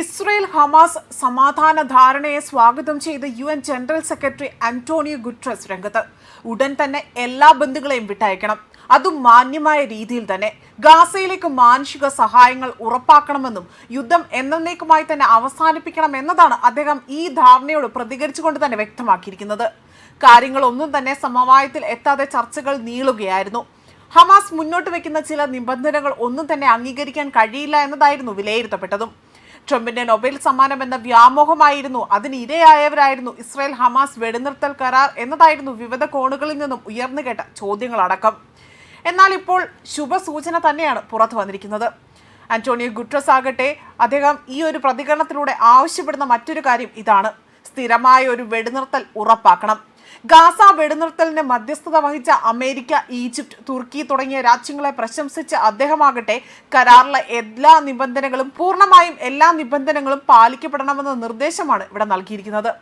Israel Hamas സമാധാന ധാരണയെ സ്വാഗതം ചെയ്ത് U N general secretary Antonio Guterres രംഗത്ത്. ഉടൻ തന്നെ എല്ലാ ബന്ധുക്കളെയും വിട്ടയക്കണം. അതും മാന്യമായ രീതിയിൽ തന്നെ. ഗാസയിലേക്ക് മാനുഷിക സഹായങ്ങൾ ഉറപ്പാക്കണമെന്നും യുദ്ധം എന്നേക്കുമായി തന്നെ അവസാനിപ്പിക്കണം എന്നതാണ് അദ്ദേഹം ഈ ധാരണയോട് പ്രതികരിച്ചുകൊണ്ട് തന്നെ വ്യക്തമാക്കിയിരിക്കുന്നത്. കാര്യങ്ങൾ ഒന്നും തന്നെ സമവായത്തിൽ എത്താതെ ചർച്ചകൾ നീളുകയായിരുന്നു. ഹമാസ് മുന്നോട്ട് വയ്ക്കുന്ന ചില നിബന്ധനകൾ ഒന്നും തന്നെ അംഗീകരിക്കാൻ കഴിയില്ല എന്നതായിരുന്നു വിലയിരുത്തപ്പെട്ടതും. ട്രംപിന്റെ നൊബേൽ സമ്മാനം എന്ന വ്യാമോഹമായിരുന്നു. അതിന് ഇരയായവരായിരുന്നു ഇസ്രായേൽ ഹമാസ് വെടിനിർത്തൽ കരാർ എന്നതായിരുന്നു വിവിധ കോണുകളിൽ നിന്നും ഉയർന്നു കേട്ട ചോദ്യങ്ങളടക്കം. എന്നാൽ ഇപ്പോൾ ശുഭസൂചന തന്നെയാണ് പുറത്തു വന്നിരിക്കുന്നത്. ആന്റോണിയോ ഗുട്രസ് ആകട്ടെ അദ്ദേഹം ഈ ഒരു പ്രതികരണത്തിലൂടെ ആവശ്യപ്പെടുന്ന മറ്റൊരു കാര്യം ഇതാണ്. സ്ഥിരമായ ഒരു വെടിനിർത്തൽ ഉറപ്പാക്കണം. ഗാസ വെടിനിർത്തലിന് മധ്യസ്ഥത വഹിച്ച അമേരിക്ക ഈജിപ്ത് തുർക്കി തുടങ്ങിയ രാജ്യങ്ങളെ പ്രശംസിച്ച അദ്ദേഹമാകട്ടെ കരാറിലെ എല്ലാ നിബന്ധനകളും പൂർണമായും എല്ലാ നിബന്ധനകളും പാലിക്കപ്പെടണമെന്ന നിർദ്ദേശമാണ് ഇവിടെ നൽകിയിരിക്കുന്നത്.